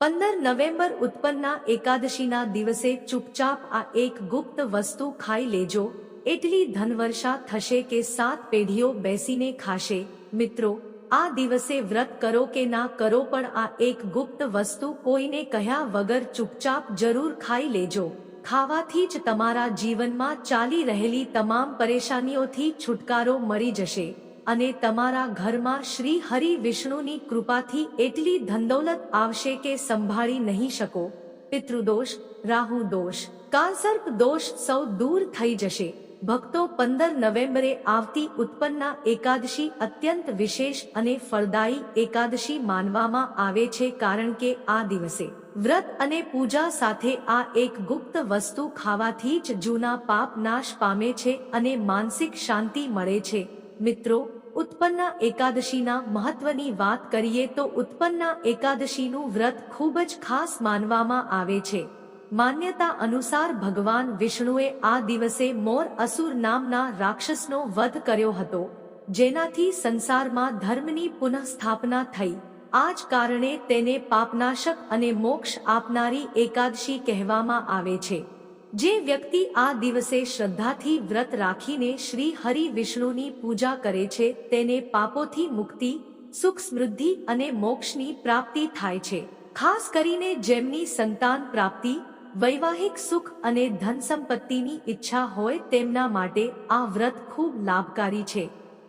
પંદર નવેમ્બર ઉત્પન્ના એકાદશીના દિવસે ચૂપચાપ આ એક ગુપ્ત વસ્તુ ખાઈ લેજો. એટલી ધનવર્ષા થશે કે સાત પેઢીઓ બેસીને ખાશે. મિત્રો, આ દિવસે વ્રત કરો કે ના કરો પણ આ એક ગુપ્ત વસ્તુ કોઈને કહ્યા વગર ચૂપચાપ જરૂર ખાઈ લેજો. ખાવાથી જ તમારા જીવનમાં ચાલી રહેલી તમામ પરેશાનીઓથી છુટકારો મળી જશે. અને તમારા ઘરમાં શ્રી હરિ વિષ્ણુની કૃપાથી એટલી ધંદોલત આવશે કે સંભાળી નહીં શકો. પિતૃદોષ રાહુ દોષ, કાલસર્પ દોષ સૌ દૂર થઈ જશે. ભક્તો પંદર નવેમ્બરે આવતી ઉત્પન્ના એકાદશી અત્યંત વિશેષ અને ફળદાયી એકાદશી માનવામાં આવે છે કારણ કે આ દિવસે વ્રત અને પૂજા સાથે આ એક ગુપ્ત વસ્તુ ખાવાથી જ જૂના પાપ નાશ પામે છે અને માનસિક શાંતિ મળે છે. મિત્રો ઉત્પન્ના એકાદશીના મહત્વની વાત કરીએ તો ઉત્પન્ના એકાદશીનું વ્રત ખૂબ જ ખાસ માનવામાં આવે છે. માન્યતા અનુસાર ભગવાન વિષ્ણુએ આ દિવસે મોર અસુર નામના રાક્ષસનો વધ કર્યો હતો, જેનાથી સંસારમાં ધર્મની પુનઃસ્થાપના થઈ. આ જ કારણે તેને પાપનાશક અને મોક્ષ આપનારી એકાદશી કહેવામાં આવે છે. જે વ્યક્તિ આ દિવસે શ્રદ્ધાથી વ્રત રાખીને શ્રી હરિ વિષ્ણુની પૂજા કરે છે, તેને પાપોથી મુક્તિ, સુખ સમૃદ્ધિ અને મોક્ષની પ્રાપ્તિ થાય છે. ખાસ કરીને જેમની સંતાન પ્રાપ્તિ, વૈવાહિક સુખ અને ધન સંપત્તિની ઈચ્છા હોય તેમના માટે આ વ્રત ખૂબ લાભકારી છે.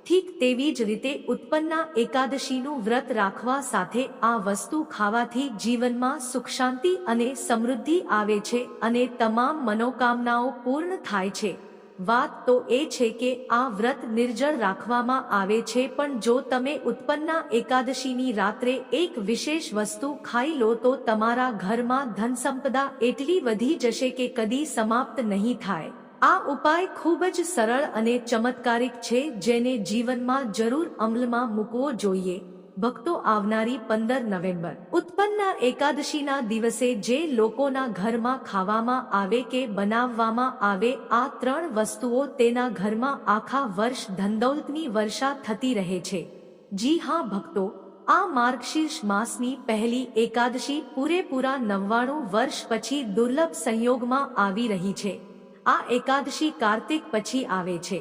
ઠીક તેવી જ રીતે ઉત્પન્ના એકાદશીનું વ્રત રાખવા સાથે આ વસ્તુ ખાવાથી જીવનમાં સુખ શાંતિ અને સમૃદ્ધિ આવે છે અને તમામ મનોકામનાઓ પૂર્ણ થાય છે. વાત તો એ છે કે આ વ્રત નિર્જળ રાખવામાં આવે છે પણ જો તમે ઉત્પન્ના એકાદશીની રાત્રે એક વિશેષ વસ્તુ ખાઈ લો તો તમારા ઘરમાં ધનસંપદા એટલી વધી જશે કે કદી સમાપ્ત નહીં થાય. આ ઉપાય ખૂબ જ સરળ અને ચમત્કારિક છે જેને જીવનમાં જરૂર અમલમાં મૂકવો જોઈએ. ભક્તો આવનારી પંદર નવેમ્બર. ઉત્પન્ન એકાદશીના દિવસે જે લોકોના ઘરમાં ખાવામાં આવે કે બનાવવામાં આવે, આ ત્રણ વસ્તુઓ તેના ઘરમાં આખા વર્ષ ધનદૌલતની વર્ષા થતી રહે છે. જી હા, ભક્તો, આ માર્ગશીર્ષ માસની પહેલી એકાદશી પૂરેપૂરા નવ્વાણું વર્ષ પછી દુર્લભ સંયોગમાં આવી રહી છે. આ એકાદશી કાર્તિક પછી આવે છે.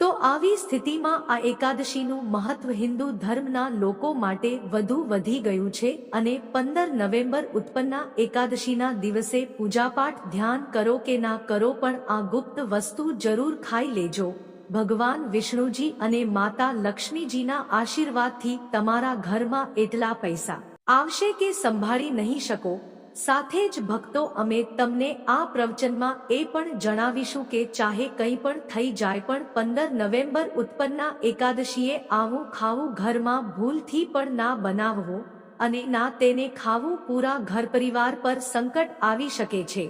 તો આવી સ્થિતિમાં આ એકાદશીનું મહત્વ હિન્દુ ધર્મના લોકો માટે વધુ વધી ગયું છે અને પંદર નવેમ્બર ઉત્પન્ના એકાદશીના દિવસે પૂજાપાઠ ધ્યાન કરો કે ના કરો પણ આ ગુપ્ત વસ્તુ જરૂર ખાઈ લેજો. ભગવાન વિષ્ણુજી અને માતા લક્ષ્મીજીના આશીર્વાદથી તમારા ઘરમાં એટલા પૈસા. આવશે કે સંભાળી નહીં શકો? સાથે જ ભક્તો અમે તમને આ પ્રવચનમાં એ પણ જણાવીશું કે ચાહે કંઈ પણ થઈ જાય પણ પંદર નવેમ્બર ઉત્પન્ના એકાદશીએ આવું ખાવું ઘરમાં ભૂલથી પણ ના બનાવવું અને ના તેને ખાવું પૂરા ઘર પરિવાર પર સંકટ આવી શકે છે.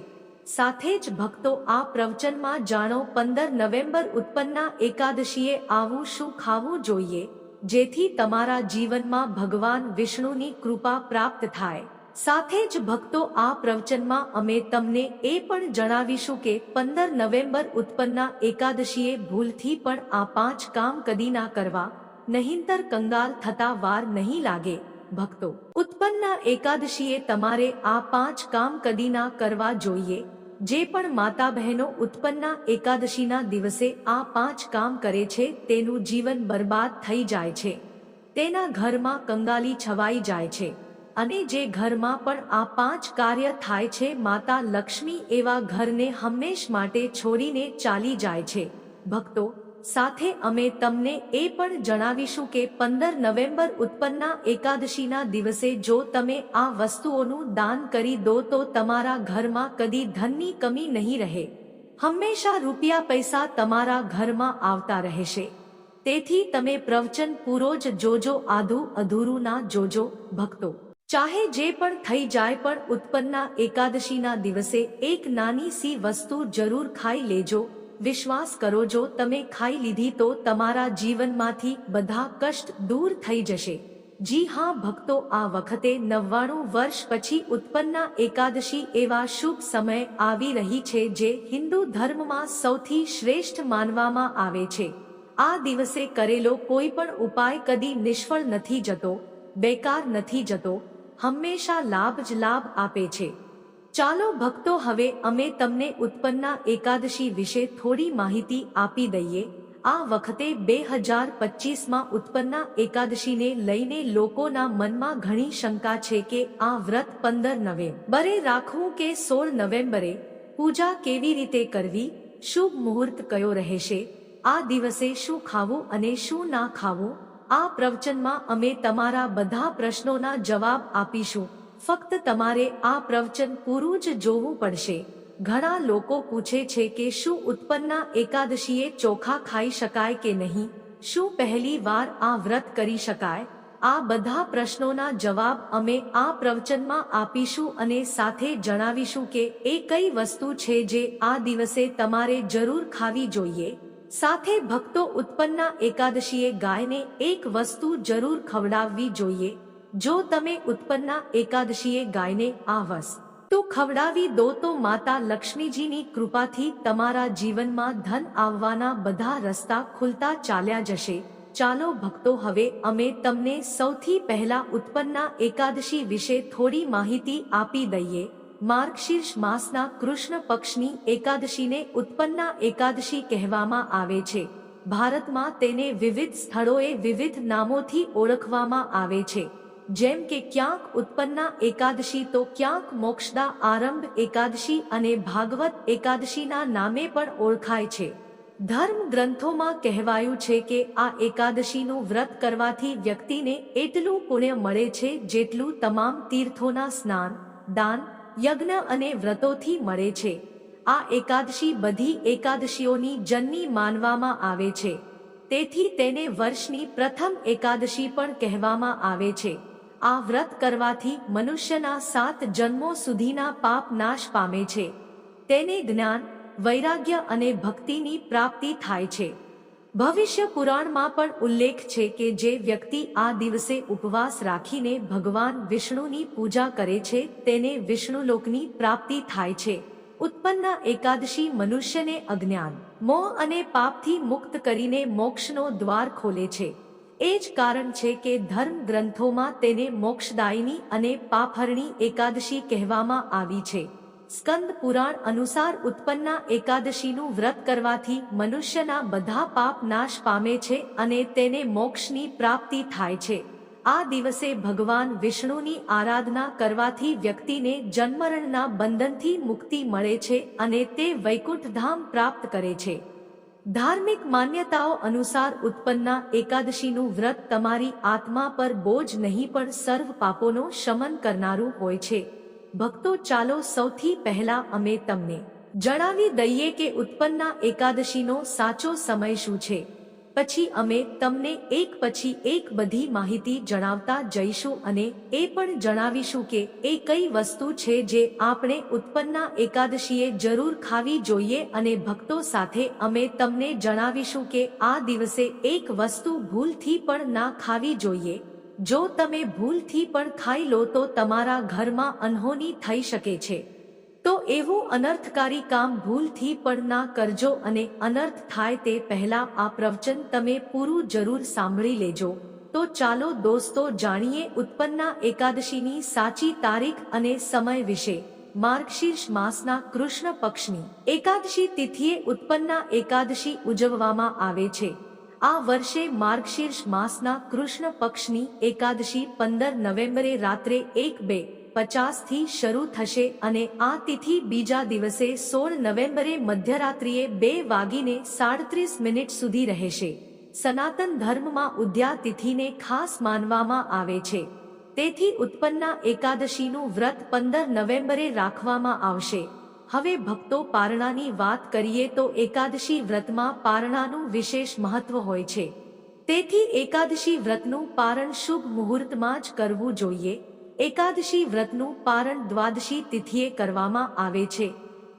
સાથે જ ભક્તો આ પ્રવચનમાં જાણો પંદર નવેમ્બર ઉત્પન્ના એકાદશીએ આવું શું ખાવું જોઈએ, જેથી તમારા જીવનમાં ભગવાન વિષ્ણુની કૃપા પ્રાપ્ત થાય. સાથે જ ભક્તો આ પ્રવચનમાં અમે તમને એ પણ જણાવીશું કે પંદર નવેમ્બર ઉત્પન્ના એકાદશીએ ભૂલથી પણ આ પાંચ કામ કદી ના કરવા, નહીંતર કંગાલ થતા વાર નહીં લાગે, ભક્તો. ઉત્પન્ના એકાદશીએ તમારે આ પાંચ કામ કદી ના કરવા જોઈએ, જે પણ માતા બહેનો ઉત્પન્ના એકાદશીના દિવસે આ પાંચ કામ કરે છે તેનું જીવન બરબાદ થઈ જાય છે. તેના ઘરમાં કંગાલી છવાઈ જાય છે. અને જે ઘરમાં પણ આ પાંચ કાર્ય થાય છે, માતા લક્ષ્મી એવા ઘરને હંમેશ માટે છોડીને ચાલી જાય છે. ભક્તો, સાથે અમે તમને એ પણ જણાવીશું કે પંદર નવેમ્બર ઉત્પન્ના એકાદશીના દિવસે જો તમે આ વસ્તુઓનું દાન કરી દો તો તમારા ઘરમાં કદી ધનની કમી નહીં રહે. હંમેશા રૂપિયા પૈસા તમારા ઘરમાં આવતા રહેશે. તેથી તમે પ્રવચન પૂરો જ જોજો આધું અધૂરું ના જોજો, ભક્તો. ચાહે જે પણ થઈ જાય પણ ઉત્પન્ના એકાદશીના દિવસે એક નાની સી વસ્તુ જરૂર ખાઈ લેજો. વિશ્વાસ કરો જો તમે ખાઈ લીધી તો તમારા જીવનમાંથી બધા કષ્ટ દૂર થઈ જશે. જી હા, ભક્તો, આ વખતે નવ્વાણું વર્ષ પછી ઉત્પન્ના એકાદશી એવા શુભ સમય આવી રહી છે જે હિન્દુ ધર્મમાં સૌથી શ્રેષ્ઠ માનવામાં આવે છે. આ દિવસે કરેલો કોઈ પણ ઉપાય કદી નિષ્ફળ નથી જતો, બેકાર નથી જતો હંમેશા લાભ જ લાભ આપે છે. ચાલો ભક્તો હવે અમે તમને ઉત્પન્ના એકાદશી વિશે થોડી માહિતી આપી દઈએ. આ વખતે બે હજાર પચીસમાં ઉત્પન્ના એકાદશીને લઈને લોકોના મનમાં ઘણી શંકા છે કે આ વ્રત પંદર નવેમ્બરે રાખવું કે સોળ નવેમ્બરે? પૂજા કેવી રીતે કરવી? શુભ મુહૂર્ત કયો રહેશે? આ દિવસે શું ખાવું અને શું ના ખાવું? આ પ્રવચનમાં અમે તમારા બધા પ્રશ્નોના જવાબ આપીશું. ફક્ત તમારે આ પ્રવચન પૂરું જ જોવું પડશે. ઘણા લોકો પૂછે છે કે શું ઉત્પન્ના એકાદશીએ ચોખા ખાઈ શકાય કે નહીં? શું પહેલી વાર આ વ્રત કરી શકાય? આ બધા પ્રશ્નોના જવાબ અમે આ પ્રવચનમાં આપીશું અને સાથે જણાવીશું કે એ કઈ વસ્તુ છે જે આ દિવસે તમારે જરૂર ખાવી જોઈએ? સાથે ભક્તો ઉત્પન્ના એકાદશીએ ગાયને એક વસ્તુ જરૂર ખવડાવવી જોઈએ. જો તમે ઉત્પન્ના એકાદશીએ ગાયને આ વસ્તુ ખવડાવી દો તો માતા લક્ષ્મીજીની કૃપાથી તમારા જીવનમાં ધન આવવાના બધા રસ્તા ખુલતા ચાલ્યા જશે. ચાલો ભક્તો, હવે અમે તમને સૌથી પહેલા ઉત્પન્ના એકાદશી વિશે થોડી માહિતી આપી દઈએ. માર્ગશીર્ષ માસના કૃષ્ણ પક્ષની એકાદશીને ઉત્પન્ના એકાદશી કહેવામાં આવે છે. ભારતમાં તેને વિવિધ સ્થળોએ વિવિધ નામોથી ઓળખવામાં આવે છે. જેમ કે ક્યાંક ઉત્પન્ના એકાદશી તો ક્યાંક મોક્ષદા આરંભ એકાદશી અને ભાગવત એકાદશીના નામે પણ ઓળખાય છે. ધર્મ ગ્રંથોમાં કહેવાયું છે કે આ એકાદશીનું વ્રત કરવાથી વ્યક્તિને એટલું પુણ્ય મળે છે જેટલું તમામ તીર્થોના સ્નાન, દાન યજ્ઞ અને વ્રતોથી મળે છે. આ એકાદશી બધી એકાદશીઓની જન્મી માનવામાં આવે છે. તેથી તેને વર્ષની પ્રથમ એકાદશી પણ કહેવામાં આવે છે. આ વ્રત કરવાથી મનુષ્યના સાત જન્મો સુધીના પાપ નાશ પામે છે. તેને જ્ઞાન, વૈરાગ્ય અને ભક્તિની પ્રાપ્તિ થાય છે. ભવિષ્ય પુરાણમાં પણ ઉલ્લેખ છે કે જે વ્યક્તિ આ દિવસે ઉપવાસ રાખીને ભગવાન વિષ્ણુની પૂજા કરે છે, તેને વિષ્ણુલોકની પ્રાપ્તિ થાય છે. ઉત્પન્ન એકાદશી મનુષ્યને અજ્ઞાન, મોહ અને પાપથી મુક્ત કરીને મોક્ષનો દ્વાર ખોલે છે. એ જ કારણ છે કે ધર્મ ગ્રંથોમાં તેને મોક્ષદાયિની અને પાપહરણી એકાદશી કહેવામાં આવી છે. સ્કંદ પુરાણ અનુસાર ઉત્પન્ના એકાદશીનું વ્રત કરવાથી મનુષ્યના બધા પાપ નાશ પામે છે અને તેને મોક્ષની પ્રાપ્તિ થાય છે. આ દિવસે ભગવાન વિષ્ણુની આરાધના કરવાથી વ્યક્તિને જન્મરણના બંધનથી મુક્તિ મળે છે અને તે વૈકુંઠધામ પ્રાપ્ત કરે છે. ધાર્મિક માન્યતાઓ અનુસાર ઉત્પન્ના એકાદશીનું વ્રત તમારી આત્મા પર બોજ નહીં પણ સર્વ પાપોનો શમન કરનારું હોય છે. ભક્તો, ચાલો સૌથી પહેલા અમે તમને જણાવી દઈએ કે ઉત્પન્ના એકાદશીનો સાચો સમય શું છે. પછી અમે તમને એક પછી એક બધી માહિતી જણાવતા જઈશું અને એ પણ જણાવીશું કે એ કઈ વસ્તુ છે જે આપણે ઉત્પન્ના એકાદશીએ જરૂર ખાવી જોઈએ અને ભક્તો સાથે અમે તમને જણાવીશું કે આ દિવસે એક વસ્તુ ભૂલથી પણ ના ખાવી જોઈએ. જો તમે ભૂલથી પણ ખાઈ લો તો તમારા ઘરમાં અનહોની થઈ શકે છે. તો એવું અનર્થકારી કામ ભૂલથી પણ ના કરજો અને અનર્થ થાય તે પહેલા આ પ્રવચન તમે પૂરું જરૂર સાંભળી લેજો. તો ચાલો દોસ્તો જાણીએ ઉત્પન્ના એકાદશીની સાચી તારીખ અને સમય વિશે. માર્ગશીર્ષ માસના કૃષ્ણ પક્ષની એકાદશી તિથિએ ઉત્પન્ના એકાદશી ઉજવવામાં આવે છે. આ વર્ષે માર્ગશીર્ષ માસના કૃષ્ણ પક્ષની એકાદશી પંદર નવેમ્બરે રાત્રે એક બે પચાસથી શરૂ થશે અને આ તિથિ બીજા દિવસે સોળ નવેમ્બરે મધ્યરાત્રિએ બે વાગીને સાડત્રીસ મિનિટ સુધી રહેશે. સનાતન ધર્મમાં ઉદ્યા તિથિને ખાસ માનવામાં આવે છે. તેથી ઉત્પન્ના એકાદશીનું વ્રત પંદર નવેમ્બરે રાખવામાં આવશે. હવે ભક્તો પારણાની વાત કરીએ તો એકાદશી વ્રતમાં પારણાનું વિશેષ મહત્વ હોય છે. તેથી એકાદશી વ્રતનું પારણ શુભ મુહૂર્તમાં જ કરવું જોઈએ. એકાદશી વ્રતનું પારણ દ્વાદશી તિથિએ કરવામાં આવે છે.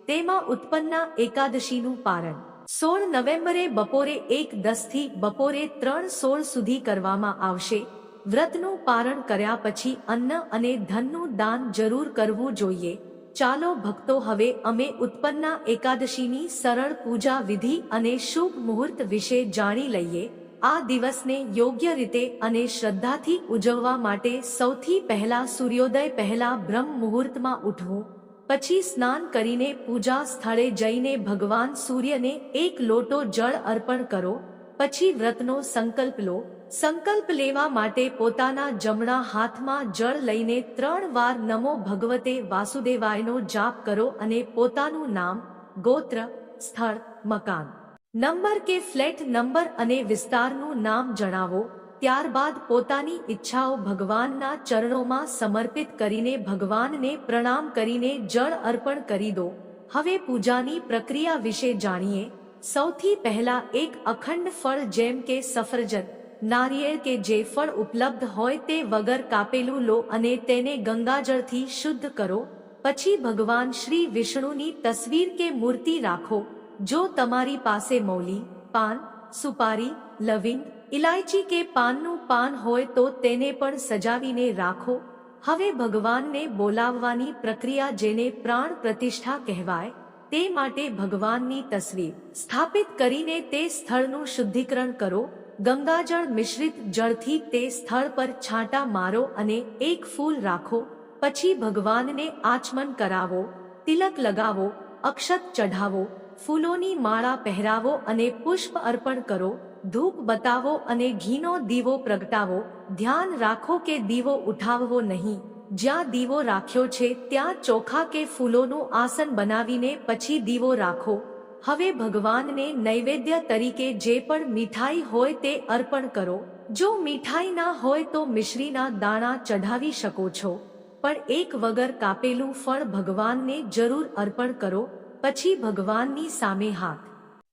તેમાં ઉત્પન્ના એકાદશીનું પારણ સોળ નવેમ્બરે બપોરે એક દસથી બપોરે ત્રણ સોળ સુધી કરવામાં આવશે. વ્રતનું પારણ કર્યા પછી અન્ન અને ધનનું દાન જરૂર કરવું જોઈએ. ચાલો ભક્તો હવે અમે ઉત્પન્ના એકાદશીની સરળ પૂજા વિધિ અને શુભ મુહૂર્ત વિશે જાણી લઈએ. આ દિવસને યોગ્ય રીતે અને શ્રદ્ધાથી ઉજવવા માટે સૌથી પહેલા સૂર્યોદય પહેલા બ્રહ્મ મુહૂર્તમાં ઉઠવું. પછી સ્નાન કરીને પૂજા સ્થળે જઈને ભગવાન સૂર્યને એક લોટો જળ અર્પણ કરો. પછી વ્રતનો સંકલ્પ લો. સંકલ્પ લેવા માટે પોતાના જમણા હાથમાં જળ લઈને ત્રણ વાર નમો ભગવતે વાસુદેવાયનો જાપ કરો અને પોતાનું નામ, ગોત્ર, સ્થળ, મકાન, નંબર કે ફ્લેટ નંબર અને વિસ્તારનું નામ જણાવો, ત્યારબાદ પોતાની ઈચ્છાઓ ભગવાનના ચરણોમાં સમર્પિત કરીને ભગવાનને પ્રણામ કરીને જળ અર્પણ કરી દો. હવે પૂજાની પ્રક્રિયા વિશે જાણીએ. સૌથી પહેલા એક અખંડ ફળ જેમ કે સફરજન નારિયેળ કે જે ફળ ઉપલબ્ધ હોય તે વગર કાપેલું લો અને તેને ગંગાજળથી શુદ્ધ કરો. પછી ભગવાન શ્રી વિષ્ણુની તસવીર કે મૂર્તિ રાખો. જો તમારી પાસે મૌલી, પાન, સુપારી, લવિંગ ઇલાયચી કે પાનનું પાન હોય તો તેને પણ સજાવીને રાખો. હવે ભગવાનને બોલાવવાની પ્રક્રિયા જેને પ્રાણ પ્રતિષ્ઠા કહેવાય, તે માટે ભગવાનની તસવીર સ્થાપિત કરીને તે સ્થળનું શુદ્ધિકરણ કરો. ગંગાજળ મિશ્રિત જળથી તે સ્થળ પર છાંટા મારો અને એક ફૂલ રાખો, પછી ભગવાનને આચમન કરાવો, તિલક લગાવો, અક્ષત ચઢાવો, ફૂલોની માળા પહેરાવો અને પુષ્પ અર્પણ કરો, ધૂપ બતાવો અને ઘીનો દીવો પ્રગટાવો. ધ્યાન રાખો કે દીવો ઉઠાવવો નહીં. જ્યાં દીવો રાખ્યો છે, ત્યાં ચોખા કે ફૂલોનું આસન બનાવીને પછી દીવો રાખો. હવે ભગવાનને નૈવેદ્ય તરીકે જે પણ મીઠાઈ હોય તે અર્પણ કરો. જો મીઠાઈ ના હોય તો મિશ્રીના દાણા ચઢાવી શકો છો. પણ એક વગર કાપેલું ફળ ભગવાનને જરૂર અર્પણ કરો. પછી ભગવાનની સામે હાથ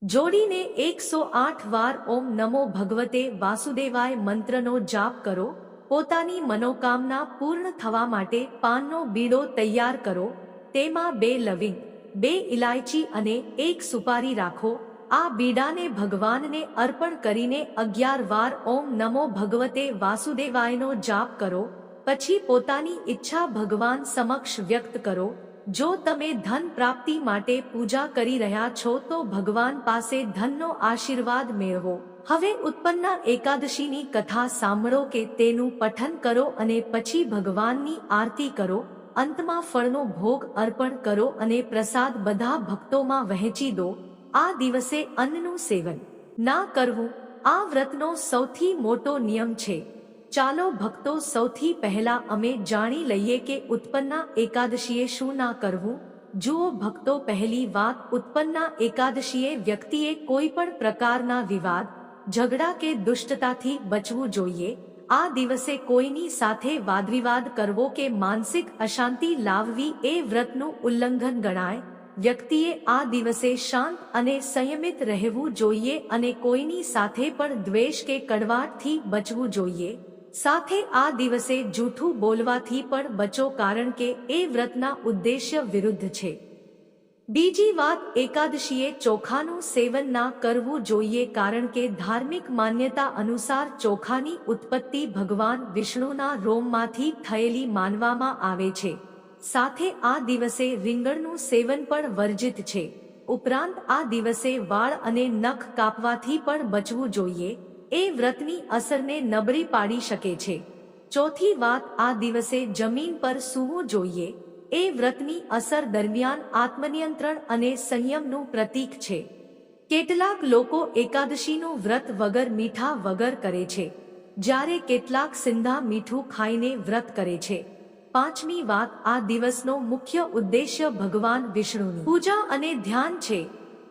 જોડીને એકસો આઠ વાર ઓમ નમો ભગવતે વાસુદેવાય મંત્રનો જાપ કરો. પોતાની મનોકામના પૂર્ણ થવા માટે પાનનો બીડો તૈયાર કરો. તેમાં બે લવિંગ બે ઇલાયચી અને એક સુપારી રાખો. આ બીડાને ભગવાનને અર્પણ કરીને અગિયાર વાર ઓમ નમો ભગવતે વાસુદેવાયનો જાપ કરો. પછી પોતાની ઈચ્છા ભગવાન સમક્ષ વ્યક્ત કરો. જો તમે ધન પ્રાપ્તિ માટે પૂજા કરી રહ્યા છો તો ભગવાન પાસે ધનનો આશીર્વાદ મેળવો. હવે ઉત્પન્ન એકાદશીની કથા સાંભળો કે તેનું પઠન કરો અને પછી ભગવાનની આરતી કરો. અંતમાં ફળનો ભોગ અર્પણ કરો અને પ્રસાદ બધા ભક્તોમાં વહેંચી દો. આ દિવસે અન્નનું સેવન ના કરવું આ વ્રતનો સૌથી મોટો નિયમ છે. ચાલો ભક્તો સૌથી પહેલા અમે જાણી લઈએ કે ઉત્પન્ના એકાદશીએ શું ના કરવું. જુઓ ભક્તો પહેલી વાત, ઉત્પન્ના એકાદશીએ વ્યક્તિએ કોઈ પણ પ્રકારના વિવાદ, ઝઘડા કે દુષ્ટતાથી બચવું જોઈએ. આ દિવસે કોઈની સાથે વાદવિવાદ કરવો કે માનસિક અશાંતિ લાવવી એ વ્રતનું ઉલ્લંઘન ગણાય. વ્યક્તિએ આ દિવસે શાંત અને સંયમિત રહેવું જોઈએ અને કોઈની સાથે પણ દ્વેષ કે કડવાટથી બચવું જોઈએ. સાથે આ દિવસે જૂઠું બોલવાથી પણ બચો કારણ કે એ વ્રતના ઉદ્દેશ્ય વિરુદ્ધ છે. બીજી વાત, એકાદશીએ ચોખાનું સેવન ના કરવું જોઈએ કારણ કે ધાર્મિક માન્યતા અનુસાર ચોખાની ઉત્પત્તિ ભગવાન વિષ્ણુના રોમમાંથી થયેલી માનવામાં આવે છે. સાથે આ દિવસે રીંગણનું સેવન પણ વર્જિત છે. ઉપરાંત આ દિવસે વાળ અને નખ કાપવાથી પણ બચવું જોઈએ. એ વ્રતની અસરને નબળી પાડી શકે છે. ચોથી વાત, આ દિવસે જમીન પર સૂવું જોઈએ. એ વ્રતની અસર દરમિયાન આત્મનિયંત્રણ અને સંયમનું પ્રતીક છે. કેટલાક લોકો એકાદશીનું વ્રત વગર મીઠા વગર કરે છે, જ્યારે કેટલાક સિંધા મીઠું ખાઈને વ્રત કરે છે. પાંચમી વાત, આ દિવસનો મુખ્ય ઉદ્દેશ્ય ભગવાન વિષ્ણુની પૂજા અને ધ્યાન છે.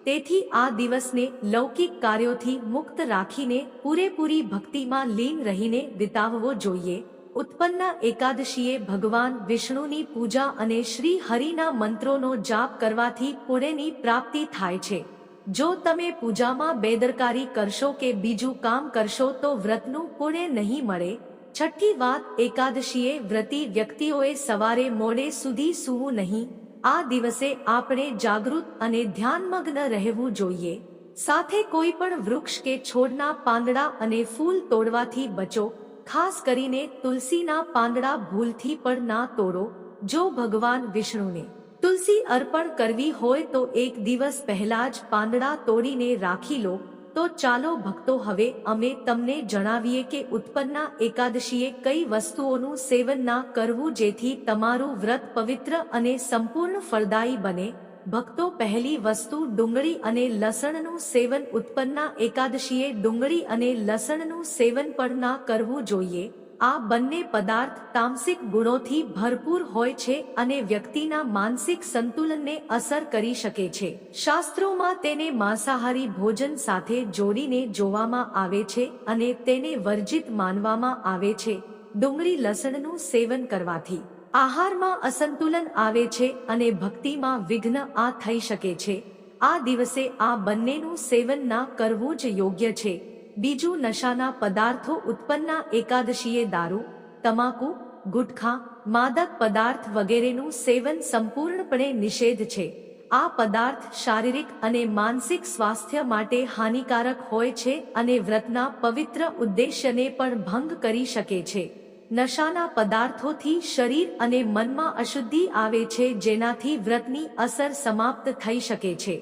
તેથી આ દિવસને લૌકિક કાર્યોથી મુક્ત રાખીને પૂરેપૂરી ભક્તિમાં લીન રહીને વિતાવવો જોઈએ. ઉત્પન્ના એકાદશીએ ભગવાન વિષ્ણુની પૂજા અને શ્રી હરિના મંત્રોનો જાપ કરવાથી પુણ્યની પ્રાપ્તિ થાય છે. જો તમે પૂજામાં બેદરકારી કરશો કે બીજું કામ કરશો તો વ્રતનું પુણ્ય નહીં મળે. છઠ્ઠી વાત, એકાદશીએ વ્રતી વ્યક્તિઓએ સવારે મોડે સુધી સૂવું નહીં. આ દિવસે આપણે જાગૃત અને ધ્યાનમગ્ન રહેવું જોઈએ. સાથે કોઈ પણ વૃક્ષ કે છોડના પાંદડા અને ફૂલ તોડવાથી બચો. ખાસ કરીને તુલસીના પાંદડા ભૂલથી પણ ના તોડો, જો ભગવાન વિષ્ણુને. તુલસી અર્પણ કરવી હોય તો એક દિવસ પહેલા જ પાંદડા તોડીને રાખી લો, તો ચાલો ભક્તો હવે અમે તમને જણાવીએ કે ઉત્પન્ના એકાદશીએ કઈ વસ્તુઓનું સેવન ના કરવું જેથી તમારું વ્રત પવિત્ર અને સંપૂર્ણ ફળદાયી બને. ભક્તો પહેલી વસ્તુ ડુંગળી અને લસણનું સેવન ઉત્પન્ના એકાદશીએ ડુંગળી અને લસણનું સેવન પણ ના કરવું જોઈએ. આ બંને પદાર્થ તામસિક ગુણોથી ભરપૂર હોય છે અને વ્યક્તિના માનસિક સંતુલનને અસર કરી શકે છે. શાસ્ત્રોમાં તેને માંસાહારી ભોજન સાથે જોડીને જોવામાં આવે છે અને તેને વર્જિત માનવામાં આવે છે. ડુંગળી લસણનું સેવન કરવાથી આહારમાં અસંતુલન આવે છે અને ભક્તિમાં વિઘ્ન આ થઈ શકે છે. આ દિવસે આ બંનેનું સેવન ના કરવું જ યોગ્ય છે. બીજું નશાના પદાર્થો ઉત્પન્નના એકાદશીએ દારૂ, તમાકુ, ગુટખા, માદક પદાર્થ વગેરેનું સેવન સંપૂર્ણપણે નિષેધ છે. આ પદાર્થ શારીરિક અને માનસિક સ્વાસ્થ્ય માટે હાનિકારક હોય છે અને વ્રતના પવિત્ર ઉદ્દેશ્યને પણ ભંગ કરી શકે છે. નશાના પદાર્થોથી શરીર અને મનમાં અશુદ્ધિ આવે છે, જેનાથી વ્રતની અસર સમાપ્ત થઈ શકે છે.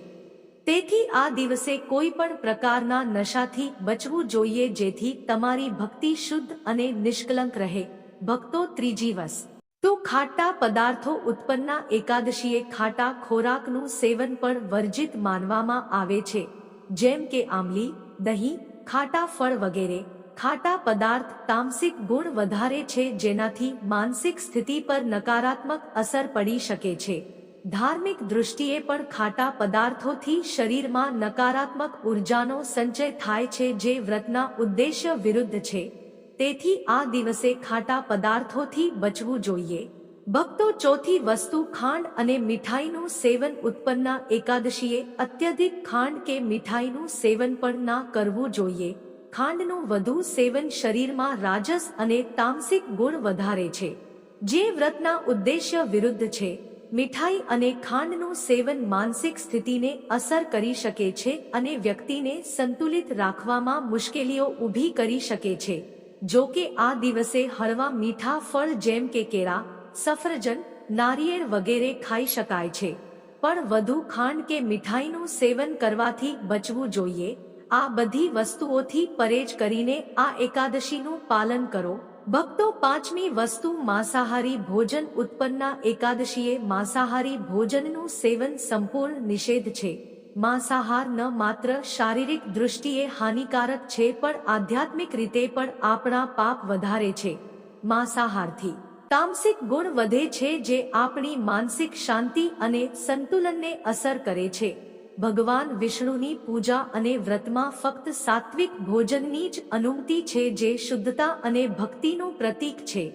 તેથી આ દિવસે કોઈ પણ પ્રકારના નશાથી બચવું જોઈએ, જેથી તમારી ભક્તિ શુદ્ધ અને નિષ્કલંક રહે. ભક્તો ત્રીજી વસ. તો ખાટા પદાર્થો ઉત્પન્નના એકાદશીએ ખાટા ખોરાકનું સેવન પણ વર્જિત માનવામાં આવે છે. જેમ કે આમલી દહીં, ખાટા ફળ વગેરે. ખાટા પદાર્થ તામસિક ગુણ વધારે છે જેનાથી માનસિક સ્થિતિ પર નકારાત્મક અસર પડી શકે છે. ધાર્મિક દૃષ્ટિએ પણ ખાટા પદાર્થોથી શરીરમાં નકારાત્મક ઉર્જાનો સંચય થાય છે જે વ્રતના ઉદ્દેશ્ય વિરુદ્ધ છે. તેથી આ દિવસે ખાટા પદાર્થોથી બચવું જોઈએ. ભક્તો ચોથી વસ્તુ ખાંડ અને મીઠાઈનું સેવન ઉત્પન્ન એકાદશીએ અત્યધિક ખાંડ કે મીઠાઈનું સેવન પણ ના કરવું જોઈએ. ખાંડનું વધુ સેવન શરીરમાં રાજસ અને તામસિક ગુણ વધારે છે. જે વ્રતના ઉદ્દેશ્ય વિરુદ્ધ છે. મીઠાઈ અને ખાંડનું સેવન માનસિક સ્થિતિને અસર કરી શકે છે અને વ્યક્તિને સંતુલિત રાખવામાં મુશ્કેલીઓ ઊભી કરી શકે છે. જો કે આ દિવસે હળવા મીઠા ફળ જેમ કે કેળા, સફરજન, નારિયેળ વગેરે ખાઈ શકાય છે. પણ વધુ ખાંડ કે મીઠાઈનું સેવન કરવાથી બચવું જોઈએ. આ બધી વસ્તુઓથી પરેજ કરીને આ એકાદશીનું પાલન કરો. ભક્તો પાંચમી વસ્તુ માંસાહારી ભોજન ઉત્પન્ના એકાદશીએ માંસાહારી ભોજનનું સેવન સંપૂર્ણ નિષેધ છે. માંસાહાર ન માત્ર શારીરિક દૃષ્ટિએ હાનિકારક છે પણ આધ્યાત્મિક રીતે પણ આપણા પાપ વધારે છે. માંસાહારથી તામસિક ગુણ વધે છે જે આપણી માનસિક શાંતિ અને સંતુલનને અસર કરે છે. ભગવાન વિષ્ણુની પૂજા અને વ્રતમાં ફક્ત સાત્વિક ભોજનની જ અનુમતિ છે જે શુદ્ધતા અને ભક્તિનું પ્રતીક છે.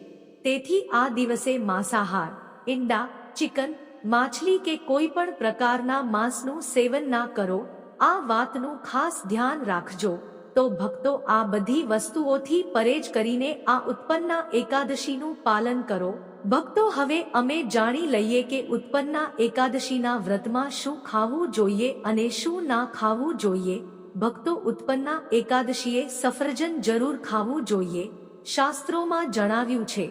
તેથી આ દિવસે માંસાહાર, ઈંડા, ચિકન, માછલી કે કોઈ પણ પ્રકારના માંસનું સેવન ના કરો. આ વાતનું ખાસ ધ્યાન રાખજો. તો ભક્તો આ બધી વસ્તુઓથી પરેજ કરીને આ ઉત્પન્ના એકાદશીનું પાલન કરો. ભક્તો હવે અમે જાણી લઈએ કે ઉત્પન્ના એકાદશીના વ્રતમાં શું ખાવું જોઈએ અને શું ના ખાવું જોઈએ. ભક્તો ઉત્પન્ના એકાદશીએ સફરજન જરૂર ખાવું જોઈએ. શાસ્ત્રોમાં જણાવ્યું છે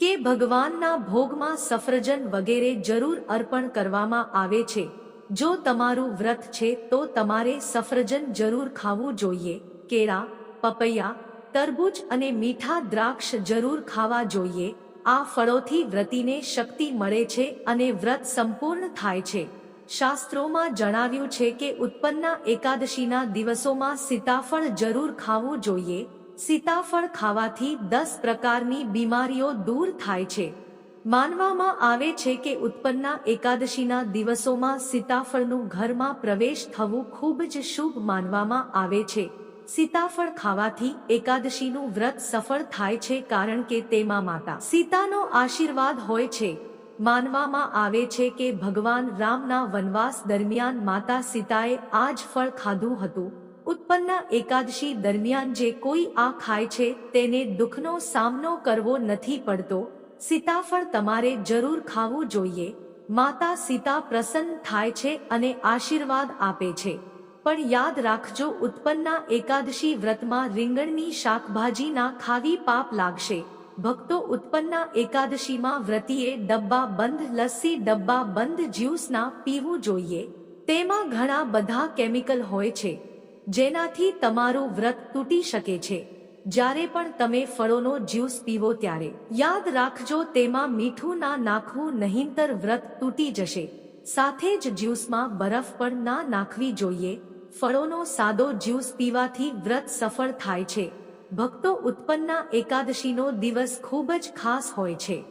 કે ભગવાનના ભોગમાં સફરજન વગેરે જરૂર અર્પણ કરવામાં આવે છે. જો તમારું વ્રત છે તો તમારે સફરજન જરૂર ખાવું જોઈએ. કેળા, પપૈયા, તરબૂચ અને મીઠા દ્રાક્ષ જરૂર ખાવા જોઈએ. આ ફળોથી વ્રતિને શક્તિ મળે છે અને વ્રત સંપૂર્ણ થાય છે. શાસ્ત્રોમાં જણાવ્યું છે કે ઉત્પન્ના એકાદશીના દિવસોમાં સીતાફળ જરૂર ખાવું જોઈએ. સીતાફળ ખાવાથી દસ પ્રકારની બીમારીઓ દૂર થાય છે. માનવામાં આવે છે કે ઉત્પન્ના એકાદશીના દિવસોમાં સીતાફળનું ઘરમાં પ્રવેશ થવું ખૂબ જ શુભ માનવામાં આવે છે. સીતાફળ ખાવાથી એકાદશીનું વ્રત સફળ થાય છે કારણ કે તેમાં માતા સીતાનો આશીર્વાદ હોય છે. માનવામાં આવે છે કે ભગવાન રામના વનવાસ દરમિયાન માતા સીતાએ આ જ ફળ ખાધું હતું. ઉત્પન્ના એકાદશી દરમિયાન જે કોઈ આ ખાય છે તેને દુઃખનો સામનો કરવો નથી પડતો. સીતાફળ તમારે જરૂર ખાવું જોઈએ. માતા સીતા પ્રસન્ન થાય છે અને આશીર્વાદ આપે છે. પણ યાદ રાખજો, ઉત્પન્ના એકાદશી વ્રતમાં રીંગણની શાકભાજી ના ખાવી પાપ લાગશે. ભક્તો ઉત્પન્ના એકાદશીમાં વ્રતિએ ડબ્બા બંધ, લસ્સી ડબ્બા બંધ, જ્યુસ ના પીવું જોઈએ. તેમાં ઘણા બધા કેમિકલ હોય છે. જેનાથી તમારું વ્રત તૂટી શકે છે. જ્યારે પણ તમે ફળોનો જ્યુસ પીવો ત્યારે યાદ રાખજો તેમાં મીઠું ના નાખવું નહીંતર વ્રત તૂટી જશે. સાથે જ જ્યુસમાં બરફ પણ ના નાખવી જોઈએ. ફળોનો સાદો જ્યુસ પીવાથી વ્રત સફળ થાય છે. ભક્તો ઉત્પન્ના એકાદશીનો દિવસ ખૂબ જ ખાસ હોય છે.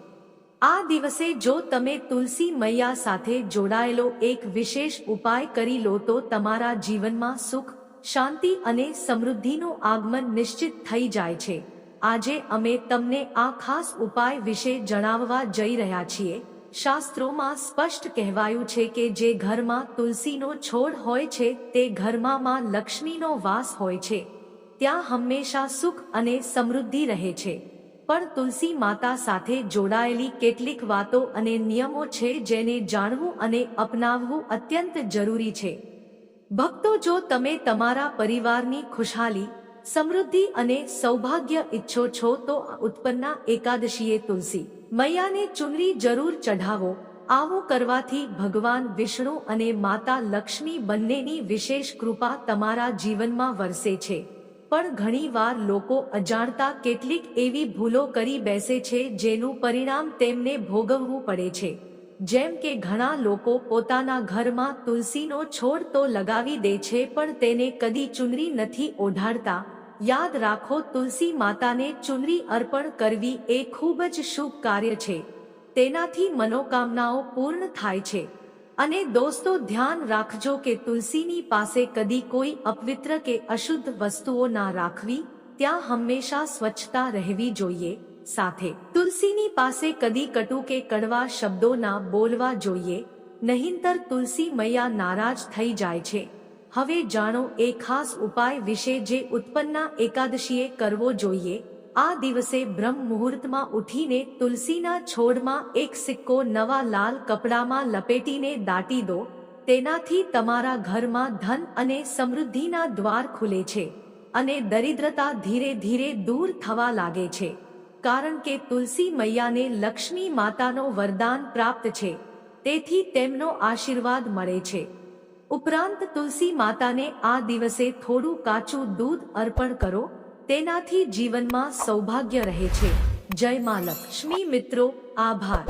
આ દિવસે જો તમે તુલસી મૈયા સાથે જોડાયેલો એક વિશેષ ઉપાય કરી લો તો તમારા જીવનમાં સુખ શાંતિ અને સમૃદ્ધિનું આગમન નિશ્ચિત થઈ જાય છે. આજે અમે તમને આ ખાસ ઉપાય વિશે જણાવવા જઈ રહ્યા છીએ. શાસ્ત્રોમાં સ્પષ્ટ કહેવાયું છે કે જે ઘરમાં તુલસીનો છોડ હોય છે તે ઘરમાં માં લક્ષ્મીનો વાસ હોય છે. ત્યાં હંમેશા સુખ અને સમૃદ્ધિ રહે છે. પણ તુલસી માતા સાથે જોડાયેલી કેટલીક વાતો અને નિયમો છે જેને જાણવું અને અપનાવવું અત્યંત જરૂરી છે. ભક્તો જો તમે તમારા પરિવારની ખુશહાલી સમૃદ્ધિ અને સૌભાગ્ય ઈચ્છો છો તો ઉત્પન્ના એકાદશીએ તુલસી. મૈયાને ચુનરી જરૂર ચઢાવો. આવું કરવાથી ભગવાન વિષ્ણુ અને માતા લક્ષ્મી બંનેની વિશેષ કૃપા તમારા જીવનમાં વરસે છે. પણ ઘણીવાર લોકો અજાણતા કેટલીક એવી ભૂલો કરી બેસે છે જેનું પરિણામ તેમને ભોગવવું પડે છે. જેમ કે ઘણા લોકો પોતાના ઘરમાં તુલસીનો છોડ તો લગાવી દે છે, પણ તેને કદી ચુનરી નથી ઓઢાડતા. યાદ રાખો, તુલસી માતાને ચુનરી અર્પણ કરવી એ ખૂબ જ શુભ કાર્ય છે. તેનાથી મનોકામનાઓ પૂર્ણ થાય છે. અને દોસ્તો, ધ્યાન રાખજો કે તુલસીની પાસે કદી કોઈ અપવિત્ર કે અશુદ્ધ વસ્તુઓ ના રાખવી. ત્યાં હંમેશા સ્વચ્છતા રહેવી જોઈએ. સાથે, તુલસીની પાસે કદી કટુ કે કડવા શબ્દો ના બોલવા જોઈએ, નહીંતર તુલસી મૈયા નારાજ થઈ જાય છે. હવે જાણો, એ ખાસ ઉપાય વિશે જે ઉત્પન્ના એકાદશીએ કરવો જોઈએ, આ દિવસે બ્રહ્મ મુહૂર્તમાં ઉઠીને તુલસીના છોડમાં એક સિક્કો નવા લાલ કપડામાં લપેટીને દાટી દો, તેનાથી તમારા ઘરમાં ધન અને સમૃદ્ધિના દ્વાર ખુલે છે, અને દરિદ્રતા ધીરે ધીરે દૂર થવા લાગે છે. કારણ કે તુલસી મૈયાને લક્ષ્મી માતાનો વરદાન પ્રાપ્ત છે, તેથી તેમનો આશીર્વાદ મળે છે. ઉપરાંત તુલસી માતાને આ દિવસે થોડું કાચું દૂધ અર્પણ કરો, તેનાથી જીવનમાં સૌભાગ્ય રહે છે. જય મા લક્ષ્મી મિત્રો, આભાર.